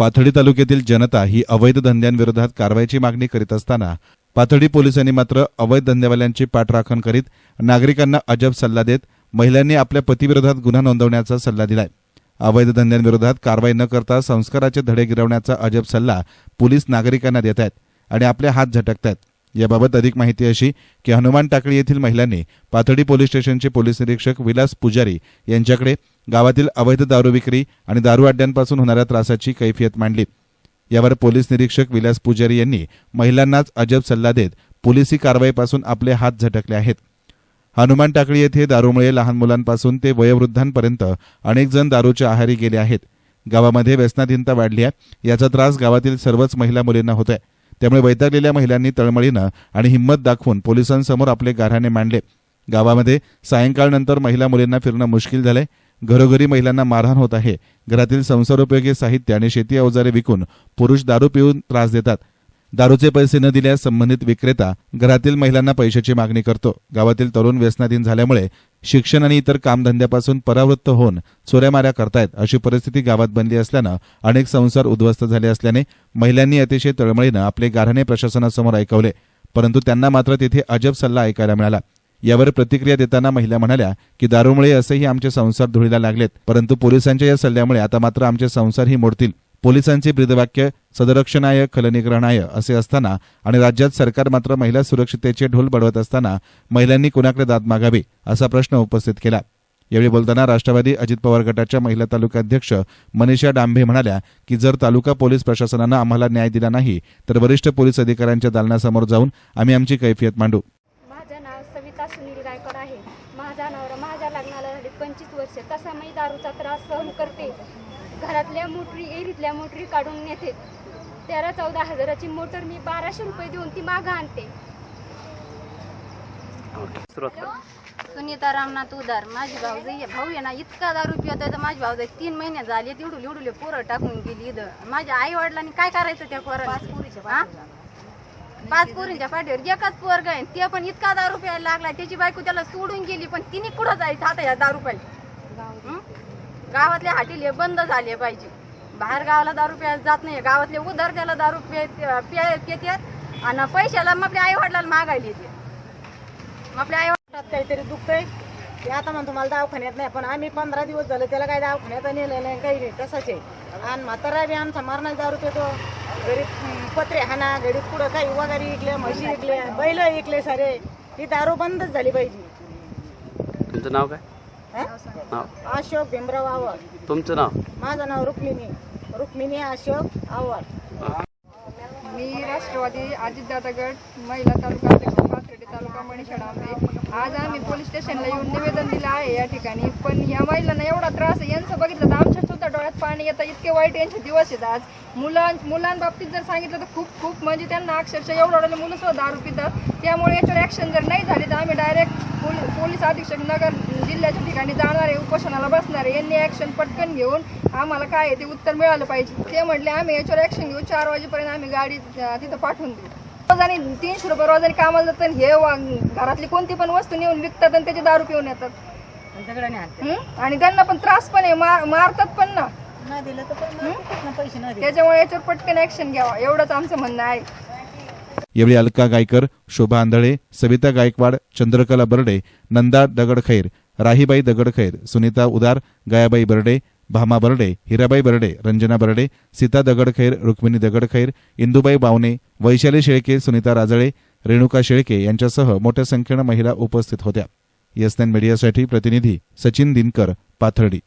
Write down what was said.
पाथडी तालुक्यातील जनता ही अवैध धंद्यांविरोधात कारवाईची मागणी करीत असताना पाथडी पोलिसांनी मात्र अवैध धंदेवाल्यांची पाठराखण करीत नागरिकांना अजब सल्ला देत महिलांनी आपल्या पतीविरोधात गुन्हा नोंदवण्याचा सल्ला दिलाय. अवैध धंद्यांविरोधात कारवाई न करता संस्काराचे धडे गिरवण्याचा अजब सल्ला पोलीस नागरिकांना देत आहेत आणि आपले हात झटकतायत. याबाबत अधिक माहिती अशी की हनुमान टाकळी येथील महिलांनी पाथडी पोलीस स्टेशनचे पोलीस निरीक्षक विलास पुजारी यांच्याकडे गावातील अवैध दारू विक्री आणि दारू अड्ड्यांपासून होणाऱ्या त्रासाची कैफियत मांडली. यावर पोलीस निरीक्षक विलास पुजारी यांनी महिलांनाच अजब सल्ला देत पोलिसी कारवाईपासून आपले हात झटकले आहेत. हनुमान टाकळी येथे दारूमुळे लहान मुलांपासून ते वयोवृद्धांपर्यंत अनेक जण दारूच्या आहारी गेले आहेत. गावामध्ये व्यसनाधीनता वाढली आहे. याचा त्रास गावातील सर्वच महिला मुलींना होत आहे त्यामुळे वैतागलेल्या महिलांनी तळमळीनं आणि हिंमत दाखवून पोलिसांसमोर आपले गाऱ्हाणे मांडले. गावामध्ये सायंकाळनंतर महिला मुलींना फिरणं मुश्किल झालंय. घरोघरी महिलांना मारहाण होत आहे. घरातील संसारोपयोगी साहित्य आणि शेती अवजारे विकून पुरुष दारू पिऊन त्रास देतात. दारूचे पैसे न दिल्यास संबंधित विक्रेता घरातील महिलांना पैशाची मागणी करतो. गावातील तरुण व्यसनाधीन झाल्यामुळे शिक्षण आणि इतर कामधंद्यापासून परावृत्त होऊन चोऱ्यामाऱ्या करतायत अशी परिस्थिती गावात बनली असल्यानं अनेक संसार उद्ध्वस्त झाले असल्याने महिलांनी अतिशय तळमळीनं आपले गाऱ्हाणे प्रशासनासमोर ऐकवले परंतु त्यांना मात्र तिथे अजब सल्ला ऐकायला मिळाला. यावर प्रतिक्रिया देताना महिला म्हणाल्या की दारूमुळे असेही आमचे संसार धुळीला लागलेत परंतु पोलिसांच्या या सल्ल्यामुळे आता मात्र आमचे संसारही मोडतील. पोलिसांचे ब्रीदवाक्य सदरक्षणाय खलनिग्रहणाय असे असताना आणि राज्यात सरकार मात्र महिला सुरक्षितेचे ढोल बडवत असताना महिलांनी कुणाकडे दाद मागावी असा प्रश्न उपस्थित केला. यावेळी बोलताना राष्ट्रवादी अजित पवार गटाच्या महिला तालुकाध्यक्ष मनीषा डांभे म्हणाल्या की जर तालुका पोलीस प्रशासनानं आम्हाला न्याय दिला नाही तर वरिष्ठ पोलीस अधिकाऱ्यांच्या दालनासमोर जाऊन आम्ही आमची कैफियत मांडू माझं नाव सविता सुनील गायकवाड आहे माझा नवरा माझ्या लग्नाला झाले पंचवीस वर्ष तसा मी दारूचा त्रास सहन करते? घरातल्या मोटरी एरीतल्या मोटरी काढून नेते. तेरा चौदा हजाराची मोटर मी बाराशे रुपये देऊन ती मागं आणते. सुनीता रामनाथ उदार माझी भाऊ भाऊ आहे ना इतका दारू पिवत आहे तर माझी भाऊ तीन महिने झाले तिडूल इडुले पोरं टाकून गेली इथं. माझ्या आई वडिलांनी काय करायचं त्या पोरांना पाच पोरींच्या पाठीवर एकच पोरग आहे ते पण इतका दारू प्यायला लागला. त्याची बायको त्याला सोडून गेली पण तिने कुठं जायचं आता या दारू पाहिजे गावातले हाटीले बंद झाले पाहिजे. बाहेर गावाला दारू प्यायला जात नाही. गावातले उधार त्याला दारू पे- पे- आणि पैशाला मग आपल्या आई वडिलांना मागायला येते. मग आपल्या आई वाटतात काहीतरी दुखतंय. ते आता म्हणतो मला दवाखान्यात नाही पण आम्ही पंधरा दिवस झाले त्याला काही दवाखान्यात नेलं नाही काही नाही तसंच आहे. आणि म्हातारा बी आमचा मारणार दारू पितो. घरी पत्रे हाना घरी पुढं काही वगैरे इकले म्हशी इकले बैल विकले सारे. ती दारू बंदच झाली पाहिजे. तुमचं नाव काय? नाव अशोक भीमराव आव्हाड. तुमचं नाव? माझं नाव रुक्मिणी. रुक्मिणी अशोक आव्हाड. मी राष्ट्रवादी अजितदादा गट महिला तालुका अध्यक्ष पाथर्डी तालुका डांबे आज आम्ही पोलीस स्टेशनला येऊन निवेदन दिलं आहे या ठिकाणी. पण या महिलांना एवढा त्रास आहे यांचं बघितलं तर आमच्या सुद्धा डोळ्यात पाणी येतं. इतके वाईट यांचे दिवस आहेत आज. मुलां मुलांबाबतीत जर सांगितलं तर खूप खूप म्हणजे त्यांना अक्षरशः एवढं एवढं मुलं सुद्धा दारू पितात. त्यामुळे याच्यावर ॲक्शन जर नाही झाली तर आम्ही डायरेक्ट पोलीस पोलीस अधीक्षक नगर जिल्ह्याच्या ठिकाणी जाणार आहे. उपोषणाला बसणार आहे. यांनी ॲक्शन पटकन घेऊन आम्हाला काय आहे ते उत्तर मिळालं पाहिजे. ते म्हटले आम्ही याच्यावर ॲक्शन घेऊ. चार वाजेपर्यंत आम्ही गाडी तिथं पाठवून देऊ. रोजानी तीनशे रुपये रोजानी कामाला जातात. हे वा- घरातली कोणती पण वस्तू नेऊन विकतात आणि त्याची दारू पिऊन येतात. हं? आणि त्यांना पण त्रास पण आहे मार- मारतात पण ना. नाही दिलं तर पण पैसे नाही त्याच्यामुळे याच्यावर पटकन ॲक्शन घ्यावा एवढंच आमचं म्हणणं आहे. यावेळी अलका गायकर शोभा आंधळे सविता गायकवाड चंद्रकला बर्डे नंदा दगडखैर राहीबाई दगडखैर सुनीता उदार गयाबाई बर्डे भामा बर्डे हिराबाई बर्डे रंजना बर्डे सीता दगडखैर रुक्मिणी दगडखैर इंदुबाई बावने वैशाली शेळके सुनीता राजळे रेणुका शेळके यांच्यासह मोठ्या संख्येनं महिला उपस्थित होत्या. एस एन मीडियासाठी प्रतिनिधी सचिन दिनकर पाथर्डी.